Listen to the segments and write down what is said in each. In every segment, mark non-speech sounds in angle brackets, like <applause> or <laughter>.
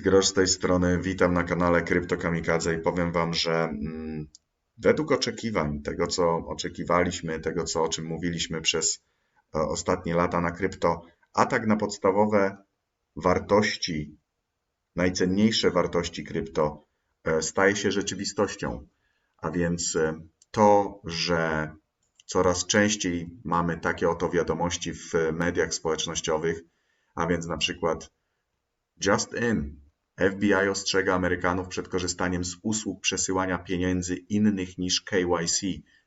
Grosz z tej strony, witam na kanale Krypto Kamikadze i powiem Wam, że mm, według oczekiwań, tego co oczekiwaliśmy, tego co o czym mówiliśmy przez e, ostatnie lata na krypto, atak na podstawowe wartości, najcenniejsze wartości krypto e, staje się rzeczywistością. A więc e, to, że coraz częściej mamy takie oto wiadomości w mediach społecznościowych, a więc na przykład Just in. FBI ostrzega Amerykanów przed korzystaniem z usług przesyłania pieniędzy innych niż KYC,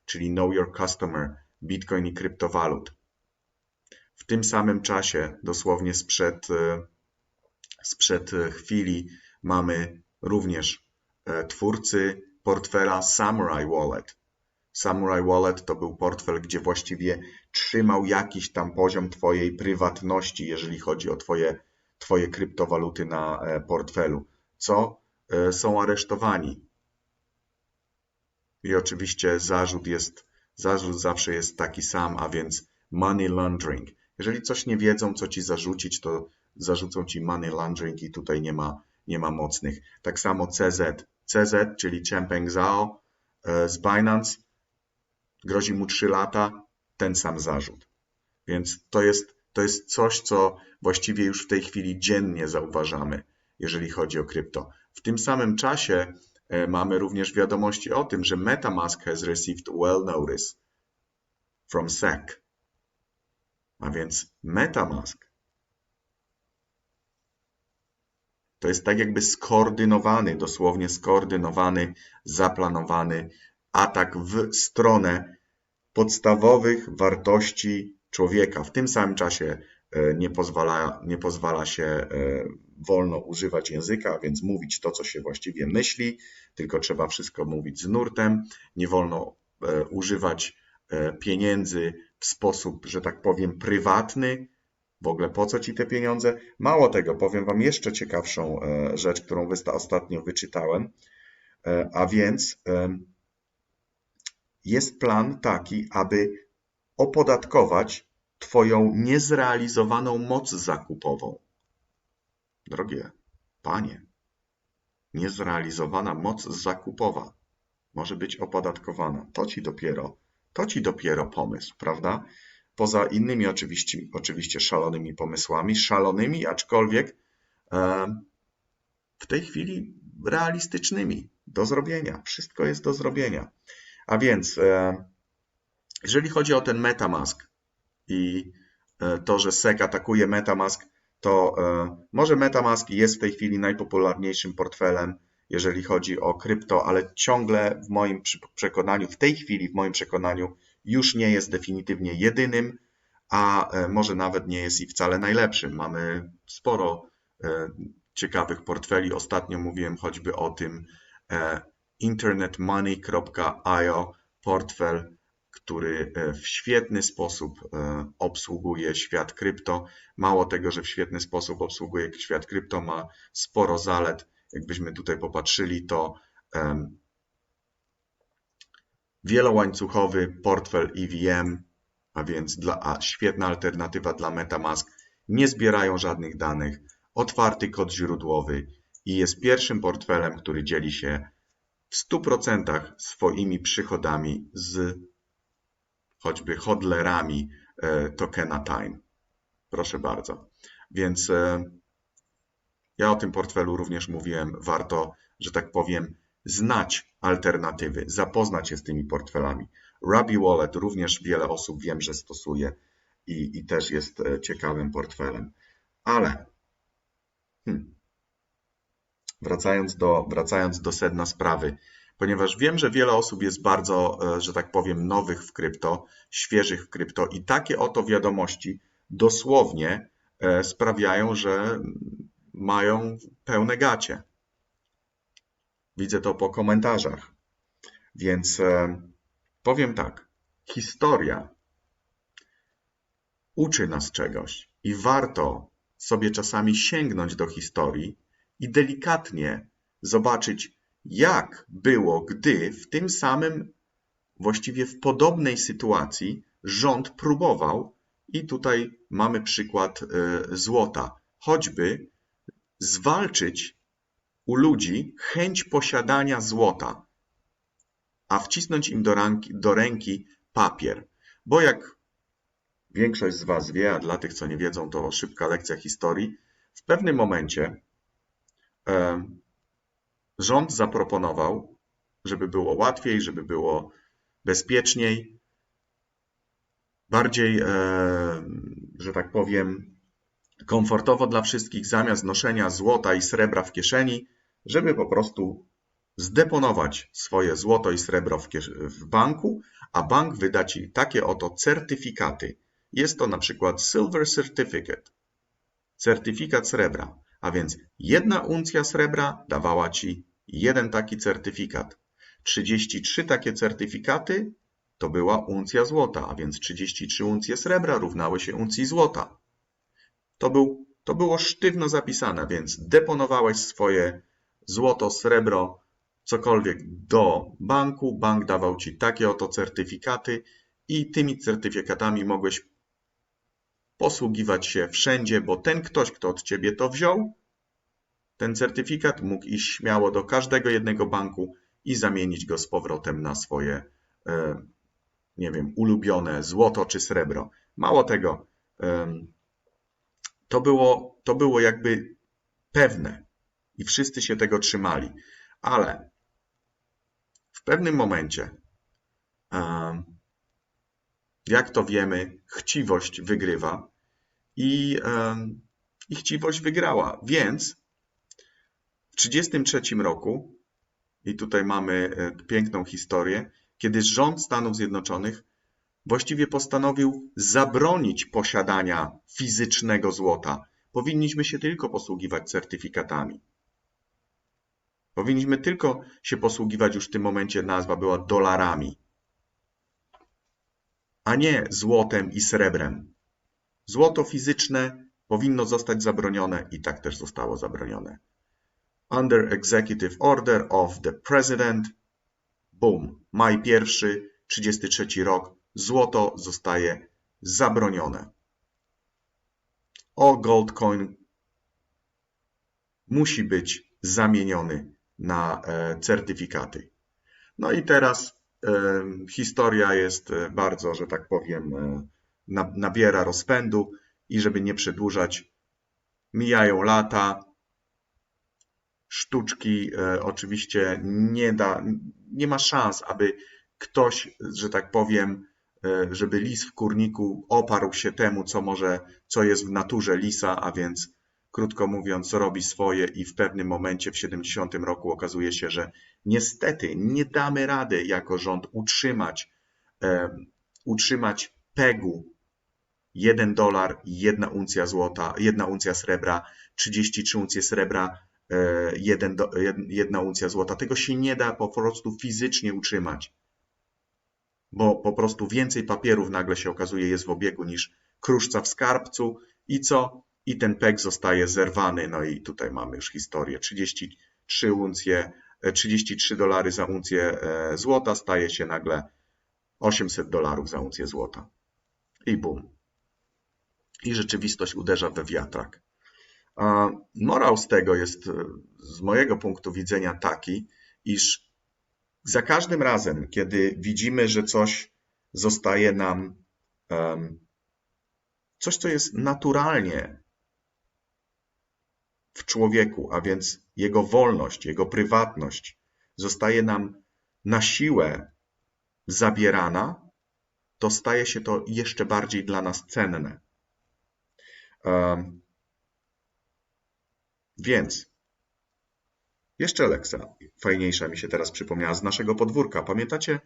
czyli Know Your Customer, Bitcoin i kryptowalut. W tym samym czasie, dosłownie sprzed, e, sprzed chwili, mamy również e, twórcy portfela Samurai Wallet. Samurai Wallet to był portfel, gdzie właściwie trzymał jakiś tam poziom Twojej prywatności, jeżeli chodzi o Twoje Twoje kryptowaluty na e, portfelu, co e, są aresztowani. I oczywiście zarzut jest, zarzut zawsze jest taki sam, a więc money laundering. Jeżeli coś nie wiedzą, co ci zarzucić, to zarzucą ci money laundering i tutaj nie ma, nie ma mocnych. Tak samo CZ. CZ, czyli Changpeng Zhao e, z Binance, grozi mu 3 lata, ten sam zarzut. Więc to jest to jest coś, co właściwie już w tej chwili dziennie zauważamy, jeżeli chodzi o krypto. W tym samym czasie e, mamy również wiadomości o tym, że MetaMask has received well notice from SEC. A więc MetaMask to jest tak jakby skoordynowany, dosłownie skoordynowany, zaplanowany atak w stronę podstawowych wartości człowieka. W tym samym czasie e, nie pozwala, nie pozwala się e, wolno używać języka, więc mówić to, co się właściwie myśli, tylko trzeba wszystko mówić z nurtem. Nie wolno e, używać pieniędzy w sposób, że tak powiem, prywatny. W ogóle po co ci te pieniądze? Mało tego, powiem Wam jeszcze ciekawszą rzecz, którą ostatnio wyczytałem. A więc jest plan taki, aby opodatkować Twoją niezrealizowaną moc zakupową. Drogie panie, niezrealizowana moc zakupowa może być opodatkowana. To ci dopiero, to ci dopiero pomysł, prawda? Poza innymi oczywiście, oczywiście szalonymi pomysłami, szalonymi, aczkolwiek w tej chwili realistycznymi, do zrobienia. Wszystko jest do zrobienia. A więc jeżeli chodzi o ten MetaMask i e, to, że SEC atakuje MetaMask, to e, może MetaMask jest w tej chwili najpopularniejszym portfelem, jeżeli chodzi o krypto, ale ciągle w moim przekonaniu, w tej chwili w moim przekonaniu już nie jest definitywnie jedynym, a e, może nawet nie jest i wcale najlepszym. Mamy sporo ciekawych portfeli. Ostatnio mówiłem choćby o tym internetmoney.io, portfel który e, w świetny sposób e, obsługuje świat krypto. Mało tego, że w świetny sposób obsługuje świat krypto, ma sporo zalet. Jakbyśmy tutaj popatrzyli, to wielołańcuchowy portfel EVM, a więc dla, a świetna alternatywa dla MetaMask. Nie zbierają żadnych danych, otwarty kod źródłowy i jest pierwszym portfelem, który dzieli się w 100% swoimi przychodami z choćby hodlerami e, tokena Time. Proszę bardzo. Więc e, ja o tym portfelu również mówiłem. Warto, że tak powiem, znać alternatywy, zapoznać się z tymi portfelami. Ruby Wallet również wiele osób wiem, że stosuje i, i też jest e, ciekawym portfelem. Ale hmm, wracając, do, wracając do sedna sprawy, ponieważ wiem, że wiele osób jest bardzo, e, że tak powiem, nowych w krypto, świeżych w krypto i takie oto wiadomości dosłownie e, sprawiają, że mają pełne gacie. Widzę to po komentarzach. Więc e, powiem tak. Historia uczy nas czegoś i warto sobie czasami sięgnąć do historii i delikatnie zobaczyć, jak było, gdy w tym samym, właściwie w podobnej sytuacji rząd próbował, i tutaj mamy przykład e, złota, choćby zwalczyć u ludzi chęć posiadania złota, a wcisnąć im do, ranki, do ręki papier. Bo jak większość z Was wie, a dla tych, co nie wiedzą, to szybka lekcja historii, w pewnym momencie e, rząd zaproponował, żeby było łatwiej, żeby było bezpieczniej, bardziej, e, że tak powiem, komfortowo dla wszystkich, zamiast noszenia złota i srebra w kieszeni, żeby po prostu zdeponować swoje złoto i srebro w, w banku, a bank wyda Ci takie oto certyfikaty. Jest to na przykład Silver Certificate, certyfikat srebra, a więc jedna uncja srebra dawała Ci jeden taki certyfikat. 33 takie certyfikaty to była uncja złota, a więc 33 uncje srebra równały się uncji złota. To, był, to było sztywno zapisane, więc deponowałeś swoje złoto, srebro, cokolwiek do banku, bank dawał ci takie oto certyfikaty i tymi certyfikatami mogłeś posługiwać się wszędzie, bo ten ktoś, kto od ciebie to wziął, ten certyfikat mógł iść śmiało do każdego jednego banku i zamienić go z powrotem na swoje, e, nie wiem, ulubione złoto czy srebro. Mało tego, em, to było, to było jakby pewne i wszyscy się tego trzymali, ale w pewnym momencie, em, jak to wiemy, chciwość wygrywa i, i chciwość wygrała, więc w 1933 roku, i tutaj mamy e, piękną historię, kiedy rząd Stanów Zjednoczonych właściwie postanowił zabronić posiadania fizycznego złota. Powinniśmy się tylko posługiwać certyfikatami. Powinniśmy tylko się posługiwać, już w tym momencie nazwa była dolarami, a nie złotem i srebrem. Złoto fizyczne powinno zostać zabronione i tak też zostało zabronione. Under Executive Order of the President, boom, maj 1, 33 rok, złoto zostaje zabronione. All gold coin musi być zamieniony na e, certyfikaty. No i teraz e, historia jest e, bardzo, że tak powiem, na- nabiera rozpędu i żeby nie przedłużać, mijają lata, sztuczki e, oczywiście nie da, nie ma szans, aby ktoś, że tak powiem, e, żeby lis w kurniku oparł się temu, co może, co jest w naturze lisa, a więc krótko mówiąc, robi swoje i w pewnym momencie w 70 roku okazuje się, że niestety nie damy rady jako rząd utrzymać, e, utrzymać pegu. 1 dolar i 1 uncja złota, 1 uncja srebra, 33 uncje srebra, e, 1, do, 1 uncja złota. Tego się nie da po prostu fizycznie utrzymać. Bo po prostu więcej papierów nagle się okazuje jest w obiegu niż kruszca w skarbcu i co? I ten peg zostaje zerwany. No i tutaj mamy już historię. 33 uncje, e, 33 dolary za uncję e, złota staje się nagle 800 dolarów za uncję złota. I bum. I rzeczywistość uderza we wiatrak. Morał z tego jest z mojego punktu widzenia taki, iż za każdym razem, kiedy widzimy, że coś zostaje nam, coś, co jest naturalnie w człowieku, a więc jego wolność, jego prywatność, zostaje nam na siłę zabierana, to staje się to jeszcze bardziej dla nas cenne. Więc jeszcze lekcja fajniejsza mi się teraz przypomniała z naszego podwórka. Pamiętacie?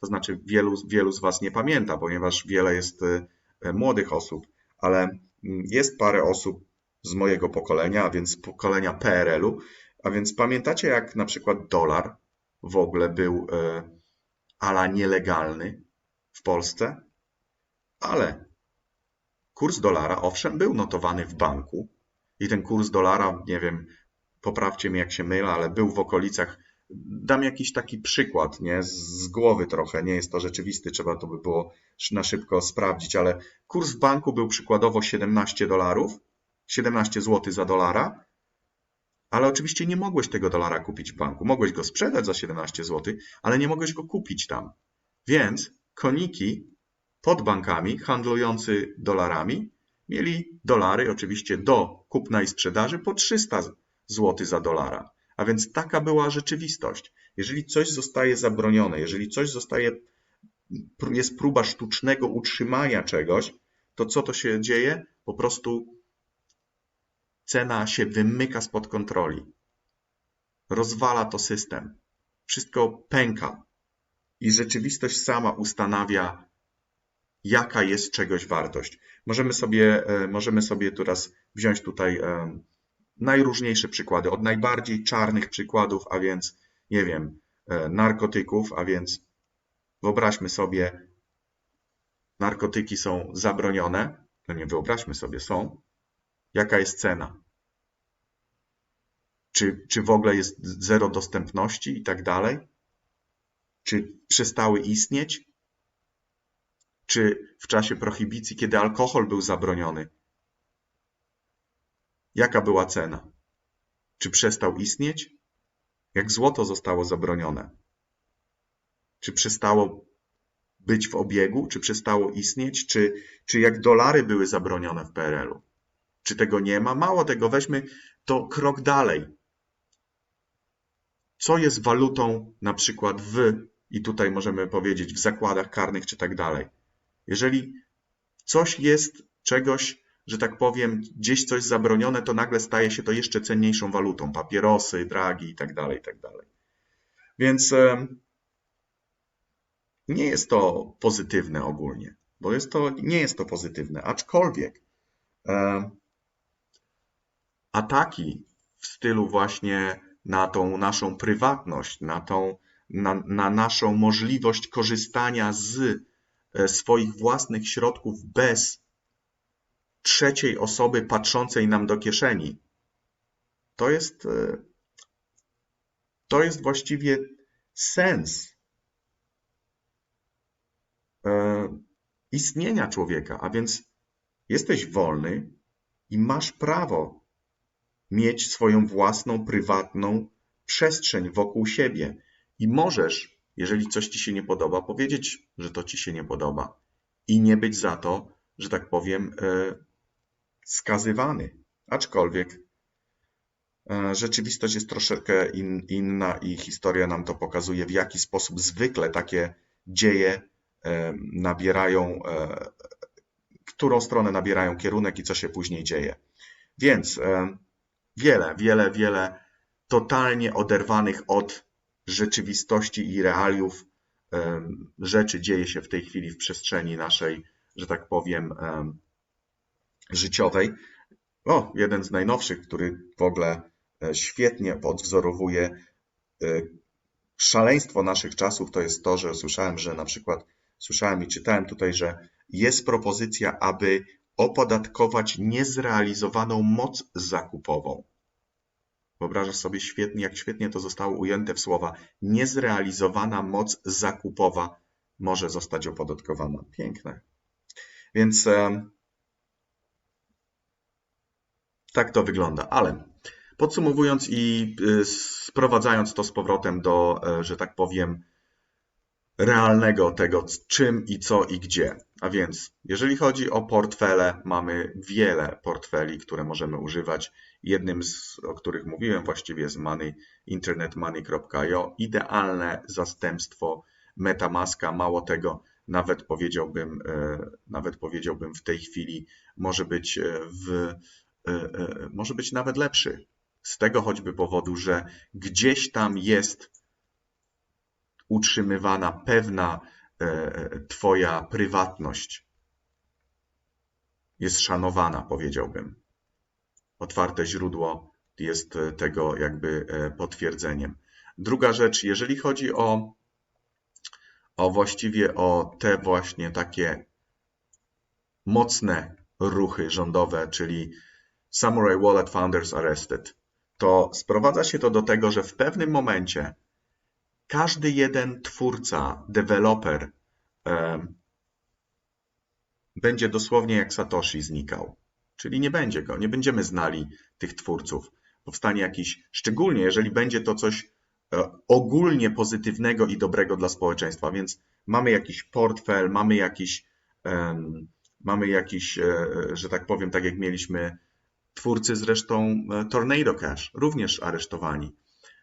To znaczy wielu, wielu z Was nie pamięta, ponieważ wiele jest e, e, młodych osób, ale mm, jest parę osób z mojego pokolenia, a więc pokolenia PRL-u, a więc pamiętacie jak na przykład dolar w ogóle był e, ala nielegalny w Polsce? Ale kurs dolara, owszem, był notowany w banku i ten kurs dolara, nie wiem, poprawcie mnie jak się mylę, ale był w okolicach, dam jakiś taki przykład, nie, z głowy trochę, nie jest to rzeczywisty, trzeba to by było na szybko sprawdzić, ale kurs w banku był przykładowo 17 dolarów, 17 zł za dolara, ale oczywiście nie mogłeś tego dolara kupić w banku. Mogłeś go sprzedać za 17 zł, ale nie mogłeś go kupić tam. Więc koniki pod bankami handlujący dolarami mieli dolary oczywiście do kupna i sprzedaży po 300 zł za dolara. A więc taka była rzeczywistość. Jeżeli coś zostaje zabronione, jeżeli coś zostaje, jest próba sztucznego utrzymania czegoś, to co to się dzieje? Po prostu cena się wymyka spod kontroli. Rozwala to system. Wszystko pęka. I rzeczywistość sama ustanawia, jaka jest czegoś wartość. Możemy sobie, e, możemy sobie teraz wziąć tutaj e, najróżniejsze przykłady, od najbardziej czarnych przykładów, a więc, nie wiem, e, narkotyków, a więc wyobraźmy sobie, narkotyki są zabronione, no nie wyobraźmy sobie, są. Jaka jest cena? Czy, czy w ogóle jest zero dostępności i tak dalej? Czy przestały istnieć? Czy w czasie prohibicji, kiedy alkohol był zabroniony, Jaka była cena? Czy przestał istnieć? Jak złoto zostało zabronione? Czy przestało być w obiegu? Czy przestało istnieć? Czy, czy jak dolary były zabronione w PRL-u? Czy tego nie ma? Mało tego, weźmy to krok dalej. Co jest walutą na przykład w, i tutaj możemy powiedzieć, w zakładach karnych czy tak dalej? Jeżeli coś jest czegoś że tak powiem, gdzieś coś zabronione, to nagle staje się to jeszcze cenniejszą walutą. Papierosy, dragi tak tak dalej. Więc nie jest to pozytywne ogólnie, bo jest to, nie jest to pozytywne, aczkolwiek ataki w stylu właśnie na tą naszą prywatność, na, tą, na, na naszą możliwość korzystania z swoich własnych środków bez trzeciej osoby patrzącej nam do kieszeni. To jest, e, to jest właściwie sens e, istnienia człowieka, a więc jesteś wolny i masz prawo mieć swoją własną, prywatną przestrzeń wokół siebie. I możesz, jeżeli coś ci się nie podoba, powiedzieć, że to ci się nie podoba i nie być za to, że tak powiem, e, skazywany. Aczkolwiek e, rzeczywistość jest troszeczkę in, inna i historia nam to pokazuje, w jaki sposób zwykle takie dzieje e, nabierają, którą stronę nabierają kierunek i co się później dzieje. Więc wiele, wiele, wiele totalnie oderwanych od rzeczywistości i realiów rzeczy dzieje się w tej chwili w przestrzeni naszej, że tak powiem, życiowej. O, jeden z najnowszych, który w ogóle e, świetnie odwzorowuje e, szaleństwo naszych czasów, to jest to, że słyszałem, że na przykład słyszałem i czytałem tutaj, że jest propozycja, aby opodatkować niezrealizowaną moc zakupową. Wyobrażasz sobie świetnie, jak świetnie to zostało ujęte w słowa niezrealizowana moc zakupowa może zostać opodatkowana. Piękne. Więc tak to wygląda, ale podsumowując i y, sprowadzając to z powrotem do, e, że tak powiem, realnego tego, czym i co i gdzie. A więc, jeżeli chodzi o portfele, mamy wiele portfeli, które możemy używać. Jednym z, o których mówiłem właściwie jest money, internetmoney.io. Idealne zastępstwo Metamaska. Mało tego, nawet powiedziałbym, e, nawet powiedziałbym w tej chwili może być e, w E, może być nawet lepszy. Z tego choćby powodu, że gdzieś tam jest utrzymywana pewna Twoja prywatność. Jest szanowana, powiedziałbym. Otwarte źródło jest tego jakby potwierdzeniem. Druga rzecz, jeżeli chodzi o, o właściwie o te właśnie takie mocne ruchy rządowe, czyli Samurai Wallet Founders Arrested, to sprowadza się to do tego, że w pewnym momencie każdy jeden twórca, deweloper e, będzie dosłownie jak Satoshi znikał. Czyli nie będzie go, nie będziemy znali tych twórców. powstanie jakiś, szczególnie jeżeli będzie to coś e, ogólnie pozytywnego i dobrego dla społeczeństwa, więc mamy jakiś portfel, mamy jakiś, em, mamy jakiś, e, że tak powiem, tak jak mieliśmy twórcy zresztą e, Tornado Cash, również aresztowani.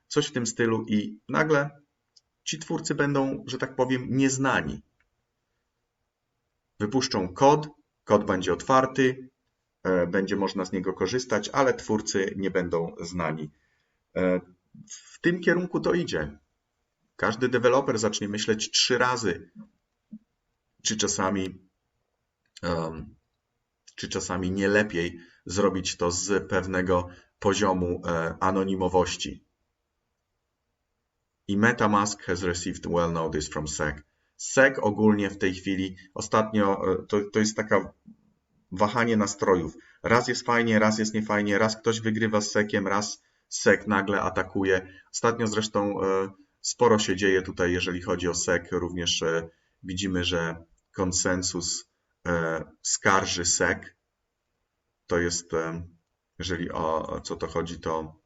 Coś w tym stylu i nagle ci twórcy będą, że tak powiem, nieznani. Wypuszczą kod, kod będzie otwarty, e, będzie można z niego korzystać, ale twórcy nie będą znani. E, W tym kierunku to idzie. Każdy deweloper zacznie myśleć trzy razy, czy czasami, czy czasami nie lepiej zrobić to z pewnego poziomu e, anonimowości. I MetaMask has received well notice from SEC. SEC ogólnie w tej chwili, ostatnio e, to, to jest taka wahanie nastrojów. Raz jest fajnie, raz jest niefajnie, raz ktoś wygrywa z SECiem, raz SEC nagle atakuje. Ostatnio zresztą e, sporo się dzieje tutaj, jeżeli chodzi o SEC. Również e, widzimy, że konsensus skarży SEC. To jest, jeżeli o co to chodzi, to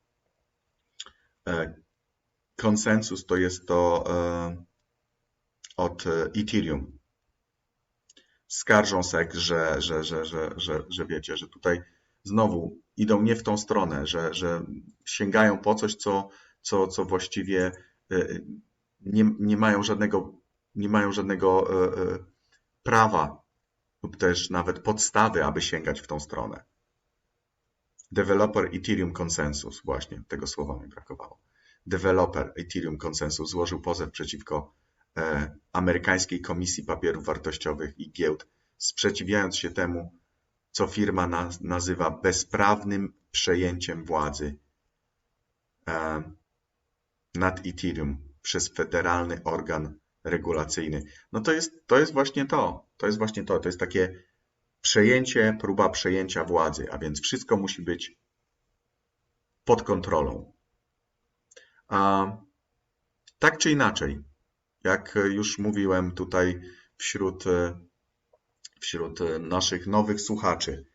konsensus to jest to e, od e, Ethereum. Skarżą SEC, że, że, że, że, że, że wiecie, że tutaj znowu idą nie w tą stronę, że, że sięgają po coś, co, co, co właściwie e, nie, nie mają żadnego, nie mają żadnego e, e, prawa lub też nawet podstawy, aby sięgać w tą stronę. Developer Ethereum Consensus, właśnie tego słowa mi brakowało. Developer Ethereum Consensus złożył pozew przeciwko e, amerykańskiej Komisji Papierów Wartościowych i Giełd, sprzeciwiając się temu, co firma na, nazywa bezprawnym przejęciem władzy e, nad Ethereum przez federalny organ regulacyjny. No to jest, to jest właśnie to. To jest właśnie to. To jest takie przejęcie, próba przejęcia władzy, a więc wszystko musi być pod kontrolą. A tak czy inaczej, jak już mówiłem tutaj wśród, wśród naszych nowych słuchaczy,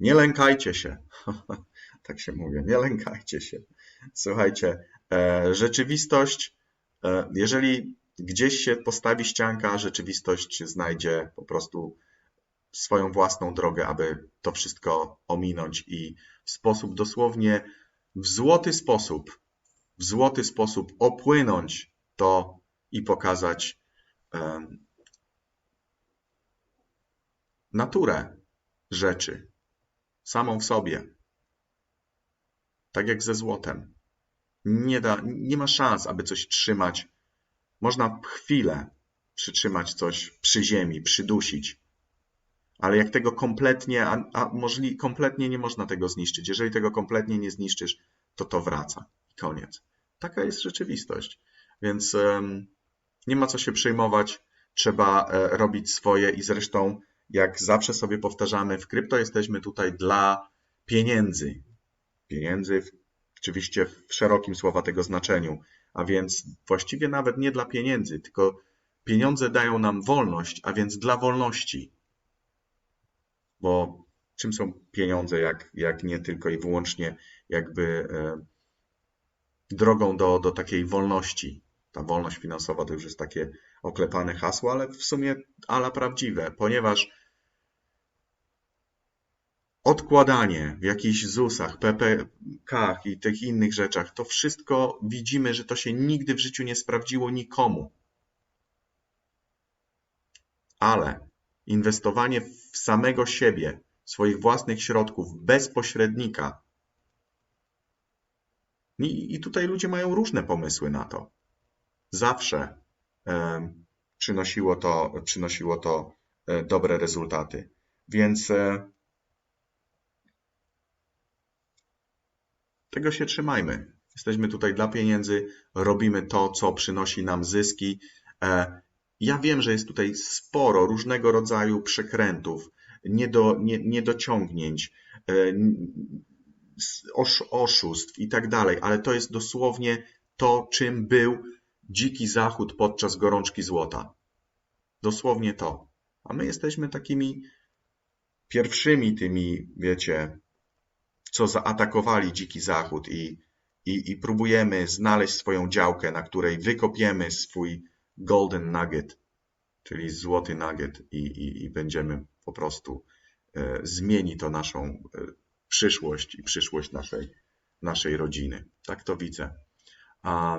nie lękajcie się. <laughs> tak się mówię, nie lękajcie się. Słuchajcie, e, rzeczywistość, e, jeżeli gdzieś się postawi ścianka, rzeczywistość znajdzie po prostu swoją własną drogę, aby to wszystko ominąć i w sposób dosłownie w złoty sposób, w złoty sposób opłynąć to i pokazać em, naturę rzeczy samą w sobie. Tak jak ze złotem. Nie, da, nie ma szans, aby coś trzymać. Można chwilę przytrzymać coś przy ziemi, przydusić, ale jak tego kompletnie, a, a możli, kompletnie nie można tego zniszczyć. Jeżeli tego kompletnie nie zniszczysz, to to wraca koniec. Taka jest rzeczywistość. Więc nie ma co się przejmować, trzeba e, robić swoje i zresztą, jak zawsze sobie powtarzamy, w krypto jesteśmy tutaj dla pieniędzy. Pieniędzy, oczywiście w szerokim słowa tego znaczeniu, a więc właściwie nawet nie dla pieniędzy, tylko pieniądze dają nam wolność, a więc dla wolności. Bo czym są pieniądze, jak, jak nie tylko i wyłącznie jakby e, drogą do, do takiej wolności. Ta wolność finansowa to już jest takie oklepane hasło, ale w sumie ala prawdziwe, ponieważ odkładanie w jakichś ZUS-ach, PPK-ach i tych innych rzeczach, to wszystko widzimy, że to się nigdy w życiu nie sprawdziło nikomu. Ale inwestowanie w samego siebie, swoich własnych środków, bez pośrednika. I, tutaj ludzie mają różne pomysły na to. Zawsze e, przynosiło to, przynosiło to e, dobre rezultaty. Więc e, tego się trzymajmy. Jesteśmy tutaj dla pieniędzy, robimy to, co przynosi nam zyski. Ja wiem, że jest tutaj sporo różnego rodzaju przekrętów, niedo, nie, niedociągnięć, oszustw i tak dalej, ale to jest dosłownie to, czym był dziki zachód podczas gorączki złota. Dosłownie to. A my jesteśmy takimi pierwszymi tymi, wiecie, co zaatakowali Dziki Zachód i, i, i próbujemy znaleźć swoją działkę, na której wykopiemy swój golden nugget, czyli złoty nugget i, i, i będziemy po prostu, e, zmieni to naszą e, przyszłość i przyszłość naszej, naszej rodziny. Tak to widzę. A,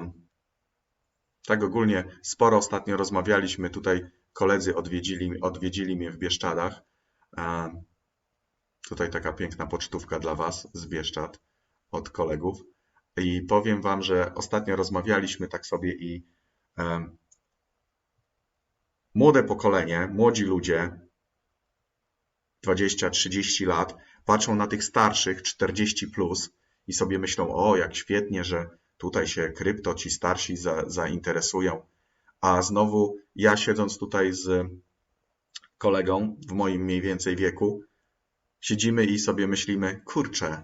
tak ogólnie sporo ostatnio rozmawialiśmy tutaj, koledzy odwiedzili, odwiedzili mnie w Bieszczadach. A, tutaj taka piękna pocztówka dla Was z Bieszczad od kolegów. I powiem Wam, że ostatnio rozmawialiśmy tak sobie i em, młode pokolenie, młodzi ludzie, 20-30 lat, patrzą na tych starszych, 40 plus i sobie myślą, o jak świetnie, że tutaj się krypto ci starsi za, zainteresują. A znowu ja siedząc tutaj z kolegą w moim mniej więcej wieku, siedzimy i sobie myślimy, kurczę,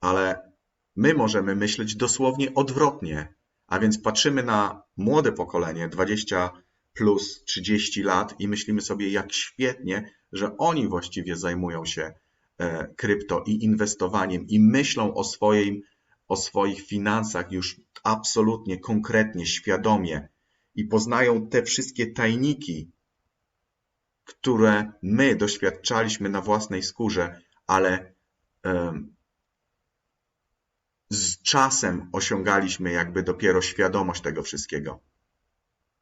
ale my możemy myśleć dosłownie odwrotnie. A więc patrzymy na młode pokolenie, 20 plus 30 lat i myślimy sobie, jak świetnie, że oni właściwie zajmują się e, krypto i inwestowaniem i myślą o, swoim, o swoich finansach już absolutnie, konkretnie, świadomie i poznają te wszystkie tajniki, które my doświadczaliśmy na własnej skórze, ale z czasem osiągaliśmy jakby dopiero świadomość tego wszystkiego.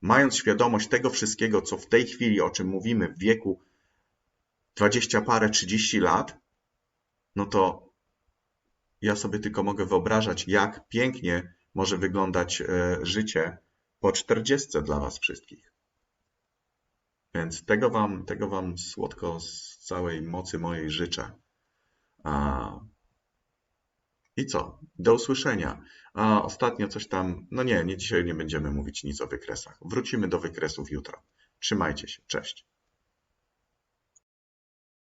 Mając świadomość tego wszystkiego, co w tej chwili, o czym mówimy, w wieku 20 parę, 30 lat, no to ja sobie tylko mogę wyobrażać, jak pięknie może wyglądać e, życie po 40 dla Was wszystkich. Więc tego Wam, tego wam słodko z całej mocy mojej życzę. I co? Do usłyszenia. A ostatnio coś tam. No nie, nie dzisiaj nie będziemy mówić nic o wykresach. Wrócimy do wykresów jutro. Trzymajcie się. Cześć.